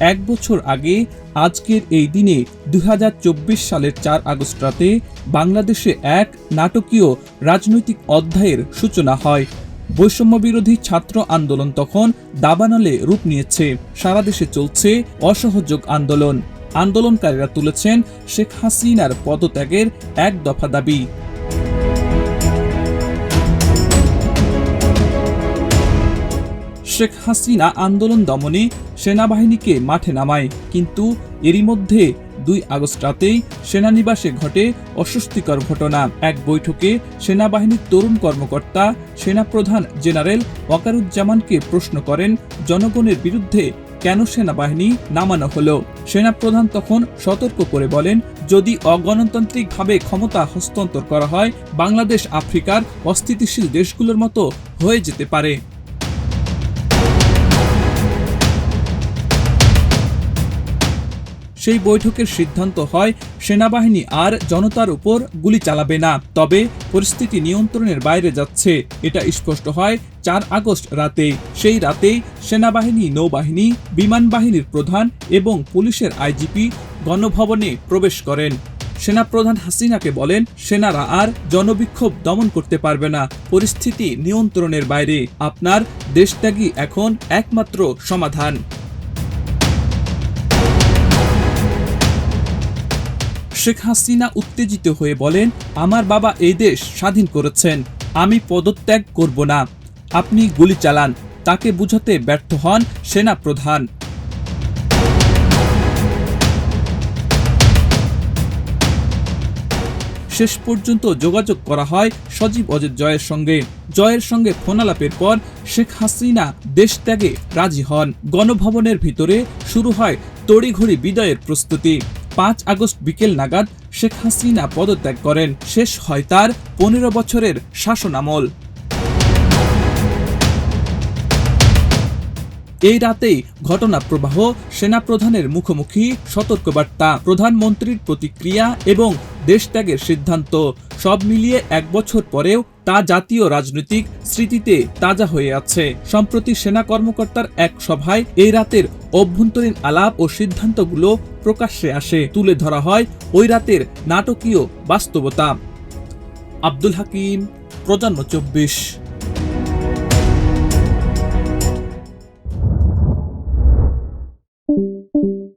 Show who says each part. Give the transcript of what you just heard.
Speaker 1: এক বছর আগে আজকের এই দিনে দুই হাজার চব্বিশ সালের চার আগস্ট রাতে বাংলাদেশে এক নাটকীয় রাজনৈতিক অধ্যায়ের সূচনা হয়। বৈষম্য বিরোধী ছাত্র আন্দোলন তখন দাবানলে রূপ নিয়েছে। সারা দেশে চলছে অসহযোগ আন্দোলন। আন্দোলনকারীরা তুলেছেন শেখ হাসিনার পদত্যাগের এক দফা দাবি। শেখ হাসিনা আন্দোলন দমনে সেনাবাহিনীকে মাঠে নামায়, কিন্তু এরই মধ্যে দুই আগস্ট রাতেই সেনানিবাসে ঘটে অস্বস্তিকর ঘটনা। এক বৈঠকে সেনাবাহিনীর তরুণ কর্মকর্তা, সেনাপ্রধান জেনারেল ওয়াকারুজ্জামানকে প্রশ্ন করেন, জনগণের বিরুদ্ধে কেন সেনাবাহিনী নামানো হলো? সেনাপ্রধান তখন সতর্ক করে বলেন, যদি অগণতান্ত্রিকভাবে ক্ষমতা হস্তান্তর করা হয়, বাংলাদেশ আফ্রিকার অস্থিতিশীল দেশগুলোর মতো হয়ে যেতে পারে। সেই বৈঠকের সিদ্ধান্ত হয়, সেনাবাহিনী আর জনতার উপর গুলি চালাবে না। তবে পরিস্থিতি নিয়ন্ত্রণের বাইরে যাচ্ছে। এটা স্পষ্ট হয় চার আগস্ট রাতে। সেই রাতেই সেনাবাহিনী, নৌবাহিনী বিমান বাহিনীর প্রধান এবং পুলিশের আইজিপি গণভবনে প্রবেশ করেন। সেনাপ্রধান হাসিনাকে বলেন, সেনারা আর জনবিক্ষোভ দমন করতে পারবে না। পরিস্থিতি নিয়ন্ত্রণের বাইরে। আপনার দেশত্যাগী এখন একমাত্র সমাধান। শেখ হাসিনা উত্তেজিত হয়ে বলেন, আমার বাবা এই দেশ স্বাধীন করেছেন, আমি পদত্যাগ করব না। আপনি গুলি চালান, তাকে বুঝাতে ব্যর্থ হন সেনা প্রধান। শেষ পর্যন্ত যোগাযোগ করা হয় সজীব অজিত জয়ের সঙ্গে। জয়ের সঙ্গে ফোনালাপের পর শেখ হাসিনা দেশ ত্যাগে রাজি হন। গণভবনের ভিতরে শুরু হয় তড়িঘড়ি বিদায়ের প্রস্তুতি। পাঁচ আগস্ট বিকেল নাগাদ শেখ হাসিনা পদত্যাগ করেন। শেষ হয় তার পনেরো বছরের শাসনামল এই রাতেই ঘটনা প্রবাহ, সেনাপ্রধানের মুখোমুখি, সতর্কবার্তা, প্রধানমন্ত্রীর প্রতিক্রিয়া এবং দেশত্যাগের সিদ্ধান্ত। সব মিলিয়ে এক বছর পরেও তা জাতীয় রাজনৈতিক স্মৃতিতে তাজা হয়ে আছে। সম্প্রতি সেনা কর্মকর্তার এক সভায় এই রাতের অভ্যন্তরীণ আলাপ ও সিদ্ধান্তগুলো প্রকাশ্যে আসে। তুলে ধরা হয় ওই রাতের নাটকীয় বাস্তবতা। আব্দুল হাকিম, প্রজন্ম চব্বিশ। thank you